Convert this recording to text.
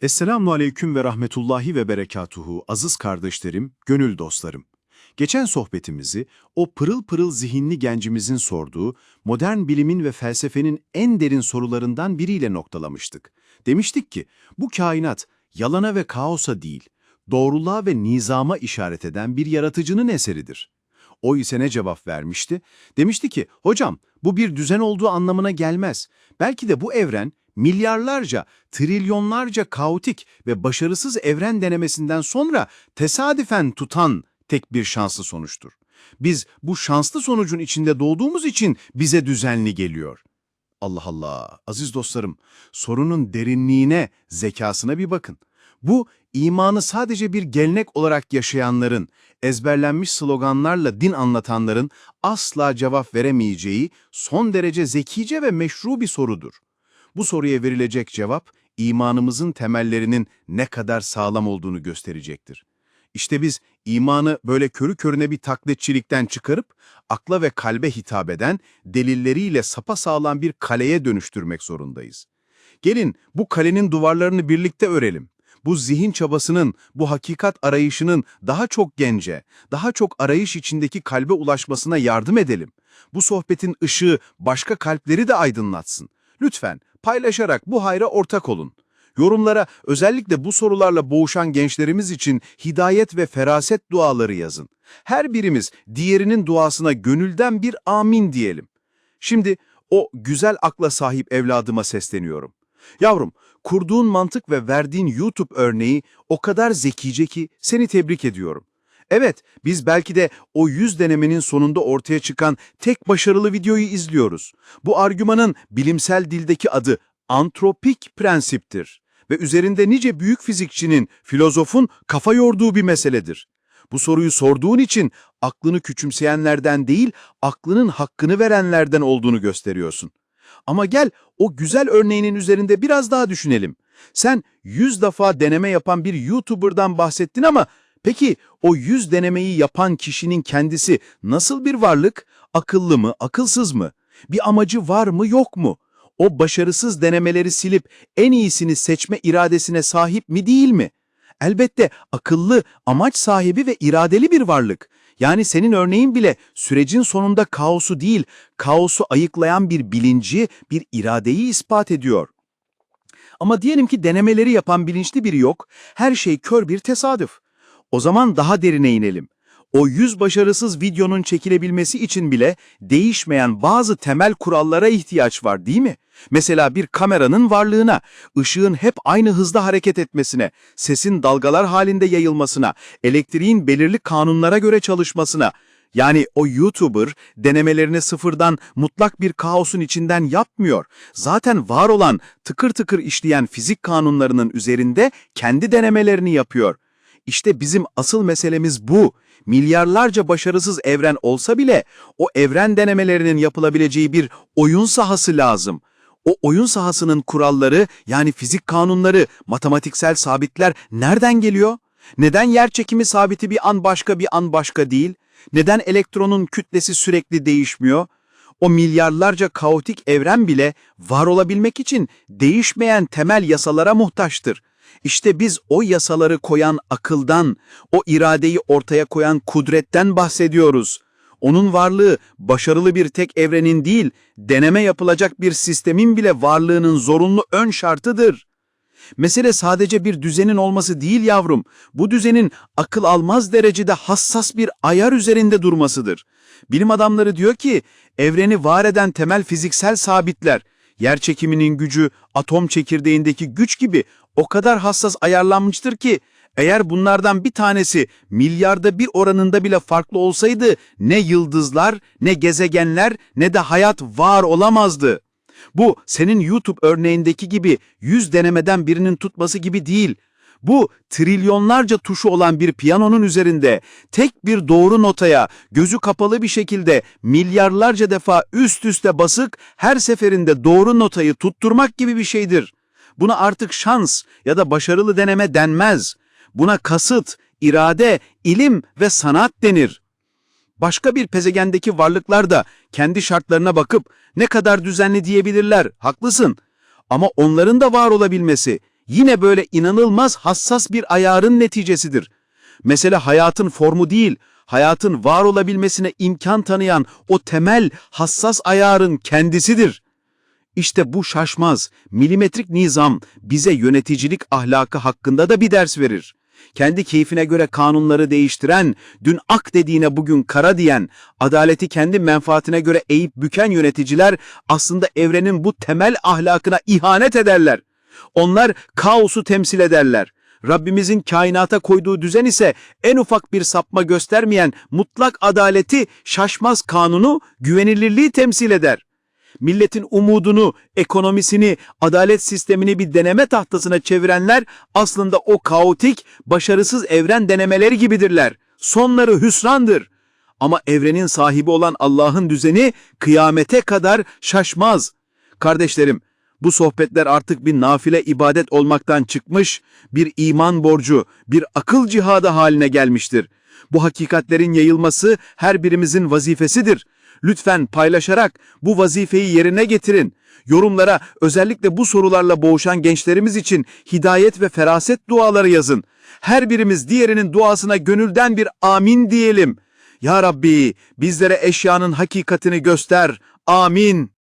Esselamu aleyküm ve rahmetullahi ve berekatuhu aziz kardeşlerim, gönül dostlarım. Geçen sohbetimizi o pırıl pırıl zihinli gencimizin sorduğu modern bilimin ve felsefenin en derin sorularından biriyle noktalamıştık. Demiştik ki bu kainat yalana ve kaosa değil, doğruluğa ve nizama işaret eden bir yaratıcının eseridir. O ise ne cevap vermişti? Demişti ki, hocam bu bir düzen olduğu anlamına gelmez. Belki de bu evren milyarlarca, trilyonlarca kaotik ve başarısız evren denemesinden sonra tesadüfen tutan tek bir şanslı sonuçtur. Biz bu şanslı sonucun içinde doğduğumuz için bize düzenli geliyor. Allah Allah, aziz dostlarım, sorunun derinliğine, zekasına bir bakın. Bu, imanı sadece bir gelenek olarak yaşayanların, ezberlenmiş sloganlarla din anlatanların asla cevap veremeyeceği son derece zekice ve meşru bir sorudur. Bu soruya verilecek cevap, imanımızın temellerinin ne kadar sağlam olduğunu gösterecektir. İşte biz imanı böyle körü körüne bir taklitçilikten çıkarıp, akla ve kalbe hitap eden, delilleriyle sapasağlam bir kaleye dönüştürmek zorundayız. Gelin bu kalenin duvarlarını birlikte örelim. Bu zihin çabasının, bu hakikat arayışının daha çok gence, daha çok arayış içindeki kalbe ulaşmasına yardım edelim. Bu sohbetin ışığı başka kalpleri de aydınlatsın. Lütfen paylaşarak bu hayra ortak olun. Yorumlara özellikle bu sorularla boğuşan gençlerimiz için hidayet ve feraset duaları yazın. Her birimiz diğerinin duasına gönülden bir amin diyelim. Şimdi o güzel akla sahip evladıma sesleniyorum. Yavrum, kurduğun mantık ve verdiğin YouTube örneği o kadar zekice ki seni tebrik ediyorum. Evet, biz belki de o yüz denemenin sonunda ortaya çıkan tek başarılı videoyu izliyoruz. Bu argümanın bilimsel dildeki adı antropik prensiptir ve üzerinde nice büyük fizikçinin, filozofun kafa yorduğu bir meseledir. Bu soruyu sorduğun için aklını küçümseyenlerden değil, aklının hakkını verenlerden olduğunu gösteriyorsun. Ama gel o güzel örneğinin üzerinde biraz daha düşünelim. Sen 100 defa deneme yapan bir YouTuber'dan bahsettin ama peki o 100 denemeyi yapan kişinin kendisi nasıl bir varlık? Akıllı mı, akılsız mı? Bir amacı var mı, yok mu? O başarısız denemeleri silip en iyisini seçme iradesine sahip mi değil mi? Elbette akıllı, amaç sahibi ve iradeli bir varlık. Yani senin örneğin bile sürecin sonunda kaosu değil, kaosu ayıklayan bir bilinci, bir iradeyi ispat ediyor. Ama diyelim ki denemeleri yapan bilinçli biri yok, her şey kör bir tesadüf. O zaman daha derine inelim. O yüz başarısız videonun çekilebilmesi için bile değişmeyen bazı temel kurallara ihtiyaç var değil mi? Mesela bir kameranın varlığına, ışığın hep aynı hızda hareket etmesine, sesin dalgalar halinde yayılmasına, elektriğin belirli kanunlara göre çalışmasına, yani o YouTuber denemelerini sıfırdan mutlak bir kaosun içinden yapmıyor. Zaten var olan tıkır tıkır işleyen fizik kanunlarının üzerinde kendi denemelerini yapıyor. İşte bizim asıl meselemiz bu. Milyarlarca başarısız evren olsa bile o evren denemelerinin yapılabileceği bir oyun sahası lazım. O oyun sahasının kuralları yani fizik kanunları, matematiksel sabitler nereden geliyor? Neden yer çekimi sabiti bir an başka bir an başka değil? Neden elektronun kütlesi sürekli değişmiyor? O milyarlarca kaotik evren bile var olabilmek için değişmeyen temel yasalara muhtaçtır. İşte biz o yasaları koyan akıldan, o iradeyi ortaya koyan kudretten bahsediyoruz. Onun varlığı başarılı bir tek evrenin değil, deneme yapılacak bir sistemin bile varlığının zorunlu ön şartıdır. Mesele sadece bir düzenin olması değil yavrum, bu düzenin akıl almaz derecede hassas bir ayar üzerinde durmasıdır. Bilim adamları diyor ki, evreni var eden temel fiziksel sabitler, yer çekiminin gücü, atom çekirdeğindeki güç gibi o kadar hassas ayarlanmıştır ki, eğer bunlardan bir tanesi milyarda bir oranında bile farklı olsaydı ne yıldızlar, ne gezegenler, ne de hayat var olamazdı. Bu senin YouTube örneğindeki gibi yüz denemeden birinin tutması gibi değil. Bu trilyonlarca tuşu olan bir piyanonun üzerinde tek bir doğru notaya gözü kapalı bir şekilde milyarlarca defa üst üste basık her seferinde doğru notayı tutturmak gibi bir şeydir. Buna artık şans ya da başarılı deneme denmez. Buna kasıt, irade, ilim ve sanat denir. Başka bir pezegendeki varlıklar da kendi şartlarına bakıp ne kadar düzenli diyebilirler, haklısın. Ama onların da var olabilmesi, yine böyle inanılmaz hassas bir ayarın neticesidir. Mesele hayatın formu değil, hayatın var olabilmesine imkan tanıyan o temel hassas ayarın kendisidir. İşte bu şaşmaz, milimetrik nizam bize yöneticilik ahlakı hakkında da bir ders verir. Kendi keyfine göre kanunları değiştiren, dün ak dediğine bugün kara diyen, adaleti kendi menfaatine göre eğip büken yöneticiler aslında evrenin bu temel ahlakına ihanet ederler. Onlar kaosu temsil ederler. Rabbimizin kainata koyduğu düzen ise en ufak bir sapma göstermeyen mutlak adaleti, şaşmaz kanunu, güvenilirliği temsil eder milletin umudunu, ekonomisini, adalet sistemini bir deneme tahtasına çevirenler aslında o kaotik, başarısız evren denemeleri gibidirler. Sonları hüsrandır. Ama evrenin sahibi olan Allah'ın düzeni kıyamete kadar şaşmaz. Kardeşlerim, bu sohbetler artık bir nafile ibadet olmaktan çıkmış, bir iman borcu, bir akıl cihadı haline gelmiştir. Bu hakikatlerin yayılması her birimizin vazifesidir. Lütfen paylaşarak bu vazifeyi yerine getirin. Yorumlara özellikle bu sorularla boğuşan gençlerimiz için hidayet ve feraset duaları yazın. Her birimiz diğerinin duasına gönülden bir amin diyelim. Ya Rabbi bizlere eşyanın hakikatini göster. Amin.